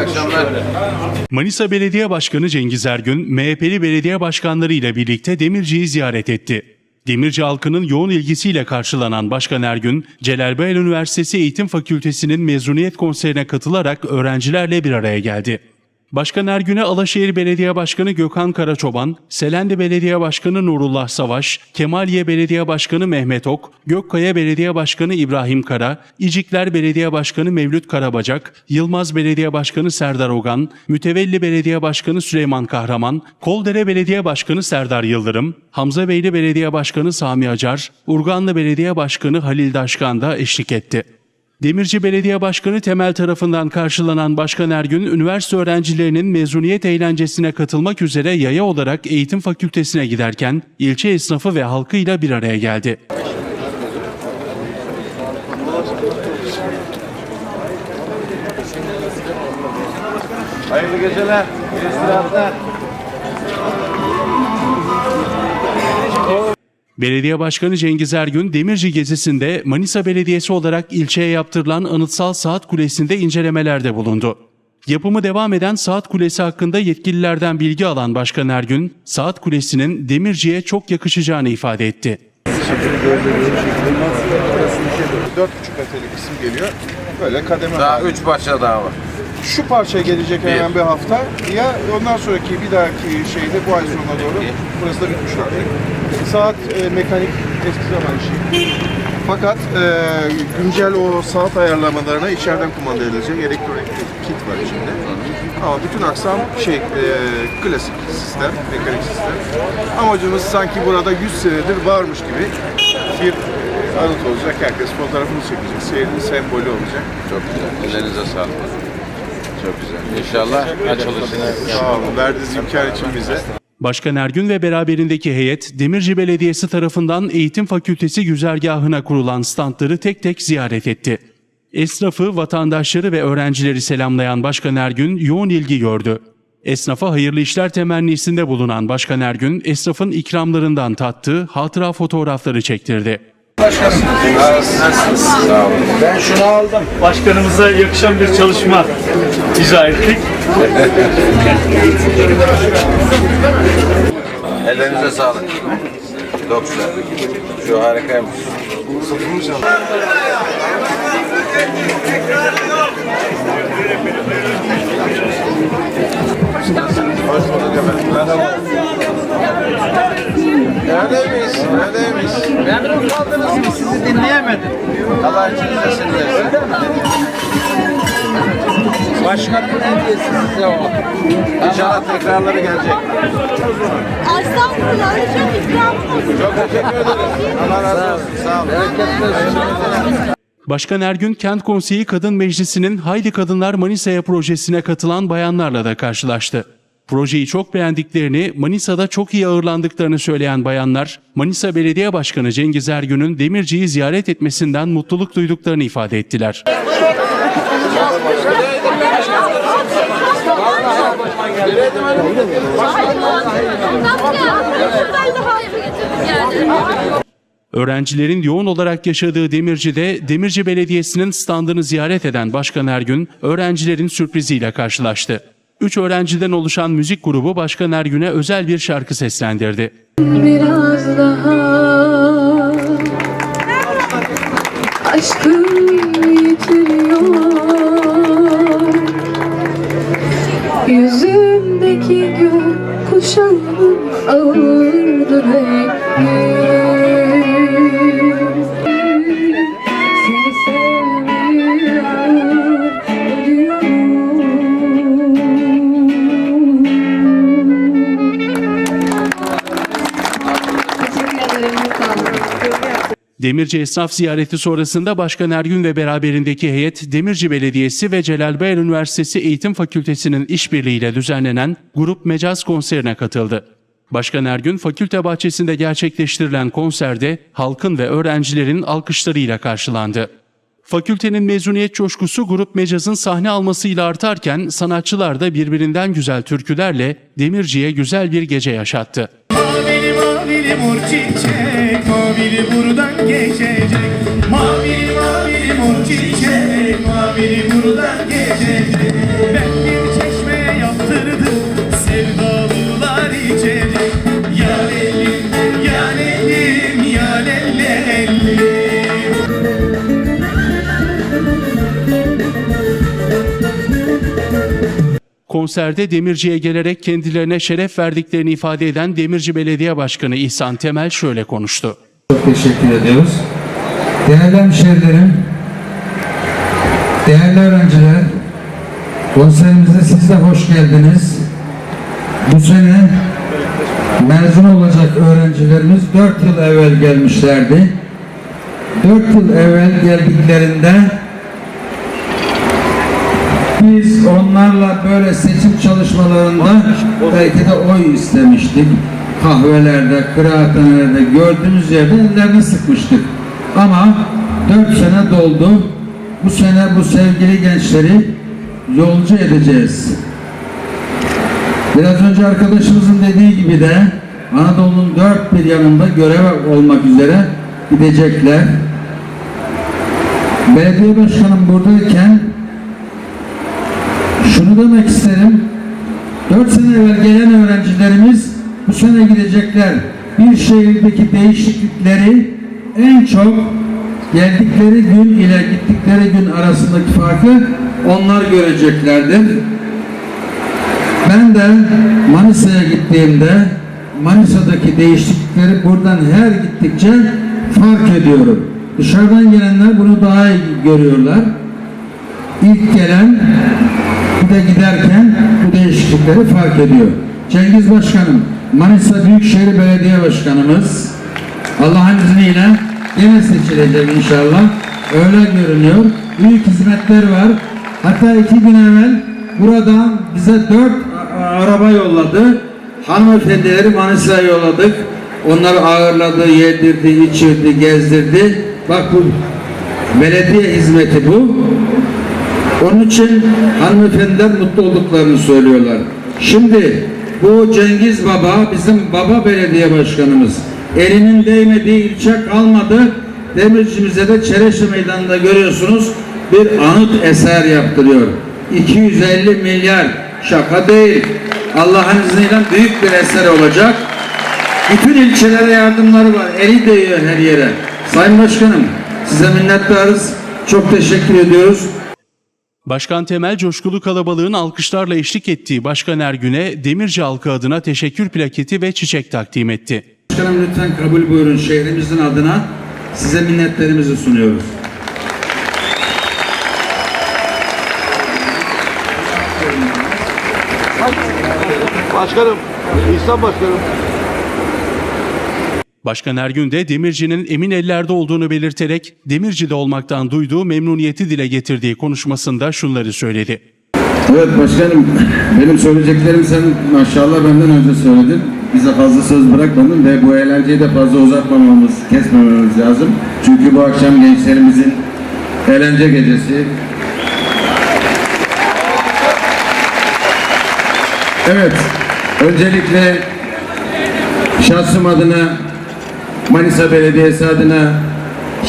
akşamlar. Manisa Belediye Başkanı Cengiz Ergün, MHP'li belediye başkanları ile birlikte Demirci'yi ziyaret etti. Demirci halkının yoğun ilgisiyle karşılanan Başkan Ergün, Celal Bayar Üniversitesi Eğitim Fakültesi'nin mezuniyet konserine katılarak öğrencilerle bir araya geldi. Başkan Ergün'e Alaşehir Belediye Başkanı Gökhan Karaçoban, Selendi Belediye Başkanı Nurullah Savaş, Kemaliye Belediye Başkanı Mehmet Ok, Gökkaya Belediye Başkanı İbrahim Kara, İcikler Belediye Başkanı Mevlüt Karabacak, Yılmaz Belediye Başkanı Serdar Ogan, Mütevelli Belediye Başkanı Süleyman Kahraman, Koldere Belediye Başkanı Serdar Yıldırım, Hamzabeyli Belediye Başkanı Sami Acar, Urganlı Belediye Başkanı Halil Daşkan da eşlik etti. Demirci Belediye Başkanı Temel tarafından karşılanan Başkan Ergün, üniversite öğrencilerinin mezuniyet eğlencesine katılmak üzere yaya olarak eğitim fakültesine giderken ilçe esnafı ve halkıyla bir araya geldi. Hayırlı geceler. iyi istirahatler. Belediye Başkanı Cengiz Ergün, Demirci gezisinde Manisa Belediyesi olarak ilçeye yaptırılan anıtsal saat kulesinde incelemelerde bulundu. Yapımı devam eden saat kulesi hakkında yetkililerden bilgi alan Başkan Ergün, saat kulesinin Demirci'ye çok yakışacağını ifade etti. Dört buçuk metrelik kısım geliyor. Böyle kademe Daha halinde. üç parça daha var. Şu parça gelecek hemen bir hafta. Ya ondan sonraki bir dahaki şeyde bu ay sonuna doğru burası da bitmiş olacak. Saat e, mekanik eski zaman işi. Fakat e, güncel o saat ayarlamalarına içeriden kumanda edilecek elektronik bir kit var içinde. Ama bütün aksam şey e, klasik sistem, mekanik sistem. Amacımız sanki burada 100 senedir varmış gibi bir anıt olacak. Herkes fotoğrafını çekecek. Şehrin sembolü olacak. Çok güzel. Ellerinize sağlık. Çok güzel. İnşallah açılışını Sağ olun. Verdiğiniz imkan için bize. Başkan Ergün ve beraberindeki heyet, Demirci Belediyesi tarafından Eğitim Fakültesi güzergahına kurulan standları tek tek ziyaret etti. Esnafı, vatandaşları ve öğrencileri selamlayan Başkan Ergün yoğun ilgi gördü. Esnafa hayırlı işler temennisinde bulunan Başkan Ergün, esnafın ikramlarından tattığı hatıra fotoğrafları çektirdi. Ben şunu aldım. Başkanımıza yakışan bir çalışma icra ettik. Ellerinize sağlık. Çok güzel. Şu harikaymış. Hoş Tekrarları gelecek. Estağfurullah, öyle çok ikramım olsun. Çok teşekkür ederiz. Allah razı olsun. Sağ olun. Bereketli. Başkan Ergün, Kent Konseyi Kadın Meclisi'nin Haydi Kadınlar Manisa'ya projesine katılan bayanlarla da karşılaştı. Projeyi çok beğendiklerini, Manisa'da çok iyi ağırlandıklarını söyleyen bayanlar, Manisa Belediye Başkanı Cengiz Ergün'ün Demirci'yi ziyaret etmesinden mutluluk duyduklarını ifade ettiler. Ben de harika getirdim yani. Öğrencilerin yoğun olarak yaşadığı Demirci'de Demirci Belediyesi'nin standını ziyaret eden Başkan Ergün, öğrencilerin sürpriziyle karşılaştı. Üç öğrenciden oluşan müzik grubu Başkan Ergün'e özel bir şarkı seslendirdi. biraz daha Demirci esnaf ziyareti sonrasında Başkan Ergün ve beraberindeki heyet Demirci Belediyesi ve Celal Bayar Üniversitesi Eğitim Fakültesi'nin işbirliğiyle düzenlenen Grup Mecaz konserine katıldı. Başkan Ergün fakülte bahçesinde gerçekleştirilen konserde halkın ve öğrencilerin alkışlarıyla karşılandı. Fakültenin mezuniyet coşkusu Grup Mecaz'ın sahne almasıyla artarken sanatçılar da birbirinden güzel türkülerle Demirci'ye güzel bir gece yaşattı. Mavili mavili mor çiçek Mavili buradan geçecek. Mavili mavili mor çiçek Mavili buradan geçecek Konserde Demirci'ye gelerek kendilerine şeref verdiklerini ifade eden Demirci Belediye Başkanı İhsan Temel şöyle konuştu. Çok teşekkür ediyoruz. Değerli hemşehrilerim, değerli öğrenciler, konserimize siz de hoş geldiniz. Bu sene mezun olacak öğrencilerimiz 4 yıl evvel gelmişlerdi. 4 yıl evvel geldiklerinde biz onlarla böyle seçim çalışmalarında belki de oy istemiştik. Kahvelerde, kıraathanelerde gördüğümüz yerde ellerini sıkmıştık. Ama 4 sene doldu. Bu sene bu sevgili gençleri yolcu edeceğiz. Biraz önce arkadaşımızın dediği gibi de Anadolu'nun dört bir yanında görev olmak üzere gidecekler. Belediye başkanım buradayken şunu demek isterim. 4 sene evvel gelen öğrencilerimiz bu sene gidecekler. Bir şehirdeki değişiklikleri en çok geldikleri gün ile gittikleri gün arasındaki farkı onlar göreceklerdir. Ben de Manisa'ya gittiğimde Manisa'daki değişiklikleri buradan her gittikçe fark ediyorum. Dışarıdan gelenler bunu daha iyi görüyorlar. İlk gelen bir de giderken bu değişiklikleri fark ediyor. Cengiz Başkanım, Manisa Büyükşehir Belediye Başkanımız Allah'ın izniyle yine seçilecek inşallah. Öyle görünüyor. Büyük hizmetler var. Hatta iki gün evvel buradan bize dört araba yolladı. Hanımefendileri Manisa'ya yolladık. Onları ağırladı, yedirdi, içirdi, gezdirdi. Bak bu belediye hizmeti bu. Onun için hanımefendiler mutlu olduklarını söylüyorlar. Şimdi bu Cengiz Baba bizim baba belediye başkanımız. Elinin değmediği ilçe kalmadı. Demircimize de Çereşe Meydanı'nda görüyorsunuz bir anıt eser yaptırıyor. 250 milyar şaka değil. Allah'ın izniyle büyük bir eser olacak. Bütün ilçelere yardımları var. Eli değiyor her yere. Sayın Başkanım size minnettarız. Çok teşekkür ediyoruz. Başkan Temel coşkulu kalabalığın alkışlarla eşlik ettiği Başkan Ergün'e Demirci halkı adına teşekkür plaketi ve çiçek takdim etti. Başkanım lütfen kabul buyurun şehrimizin adına size minnetlerimizi sunuyoruz. Başkanım, İhsan Başkanım. Başkan Ergün de Demirci'nin emin ellerde olduğunu belirterek Demirci'de olmaktan duyduğu memnuniyeti dile getirdiği konuşmasında şunları söyledi. Evet başkanım benim söyleyeceklerim sen maşallah benden önce söyledin. Bize fazla söz bırakmadın ve bu eğlenceyi de fazla uzatmamamız, kesmememiz lazım. Çünkü bu akşam gençlerimizin eğlence gecesi. Evet, öncelikle şahsım adına Manisa Belediyesi adına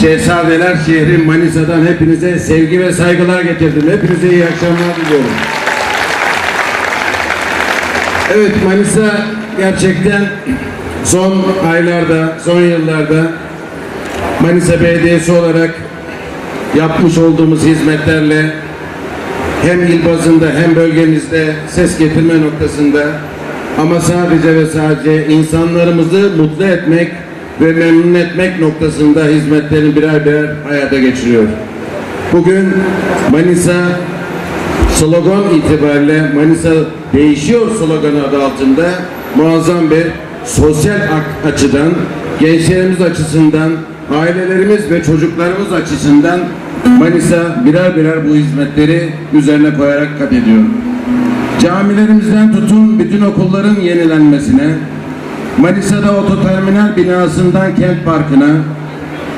Şehzadeler şehri Manisa'dan hepinize sevgi ve saygılar getirdim. Hepinize iyi akşamlar diliyorum. Evet Manisa gerçekten son aylarda, son yıllarda Manisa Belediyesi olarak yapmış olduğumuz hizmetlerle hem il bazında hem bölgemizde ses getirme noktasında ama sadece ve sadece insanlarımızı mutlu etmek ve memnun etmek noktasında hizmetlerini birer birer hayata geçiriyor. Bugün Manisa slogan itibariyle Manisa değişiyor sloganı adı altında muazzam bir sosyal açıdan, gençlerimiz açısından, ailelerimiz ve çocuklarımız açısından Manisa birer birer bu hizmetleri üzerine koyarak kat ediyor. Camilerimizden tutun bütün okulların yenilenmesine, Manisa'da ototerminal binasından kent parkına,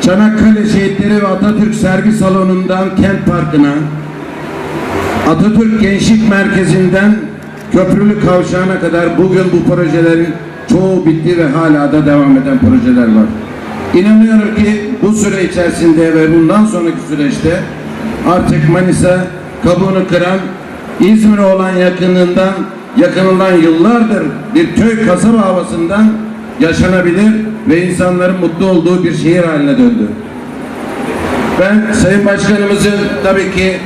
Çanakkale Şehitleri ve Atatürk Sergi Salonu'ndan kent parkına, Atatürk Gençlik Merkezi'nden Köprülü Kavşağı'na kadar bugün bu projelerin çoğu bitti ve hala da devam eden projeler var. İnanıyorum ki bu süre içerisinde ve bundan sonraki süreçte artık Manisa kabuğunu kıran İzmir'e olan yakınından yakınından yıllardır bir köy kasaba havasından yaşanabilir ve insanların mutlu olduğu bir şehir haline döndü. Ben Sayın Başkanımızın tabii ki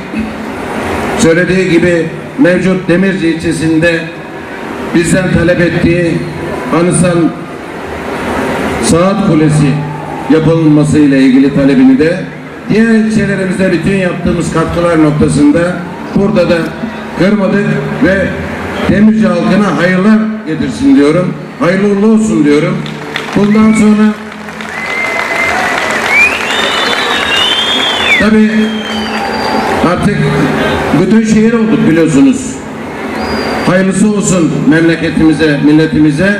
söylediği gibi mevcut Demirci ilçesinde bizden talep ettiği Anısan Saat Kulesi yapılması ile ilgili talebini de diğer ilçelerimizde bütün yaptığımız katkılar noktasında burada da kırmadık ve Demirci halkına hayırlar getirsin diyorum. Hayırlı uğurlu olsun diyorum. Bundan sonra tabii artık bütün şehir olduk biliyorsunuz. Hayırlısı olsun memleketimize, milletimize.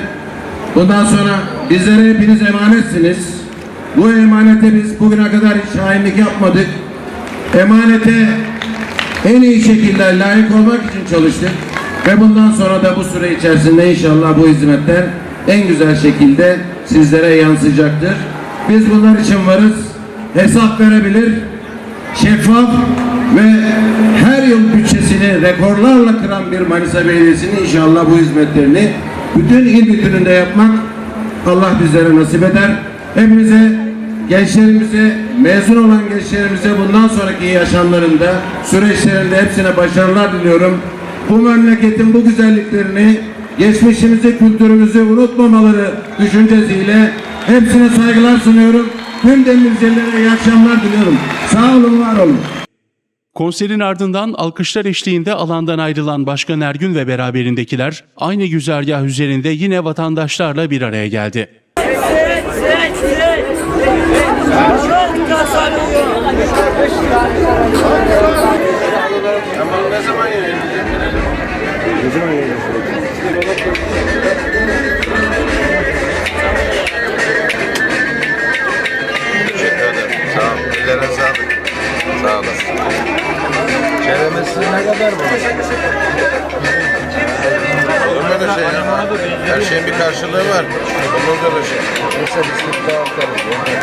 Bundan sonra bizlere hepiniz emanetsiniz. Bu emanete biz bugüne kadar hiç hainlik yapmadık. Emanete en iyi şekilde layık olmak için çalıştık. Ve bundan sonra da bu süre içerisinde inşallah bu hizmetler en güzel şekilde sizlere yansıyacaktır. Biz bunlar için varız. Hesap verebilir, şeffaf ve her yıl bütçesini rekorlarla kıran bir Manisa Belediyesi'nin inşallah bu hizmetlerini bütün il bütününde yapmak Allah bizlere nasip eder. Hepimize, gençlerimize, mezun olan gençlerimize bundan sonraki yaşamlarında, süreçlerinde hepsine başarılar diliyorum. Bu memleketin bu güzelliklerini, geçmişimizi, kültürümüzü unutmamaları düşüncesiyle hepsine saygılar sunuyorum. Tüm demircilere iyi akşamlar diliyorum. Sağ olun, var olun. Konserin ardından alkışlar eşliğinde alandan ayrılan Başkan Ergün ve beraberindekiler aynı güzergah üzerinde yine vatandaşlarla bir araya geldi. Ama karşılığı var. Olur mu öyle şey? Yoksa biz daha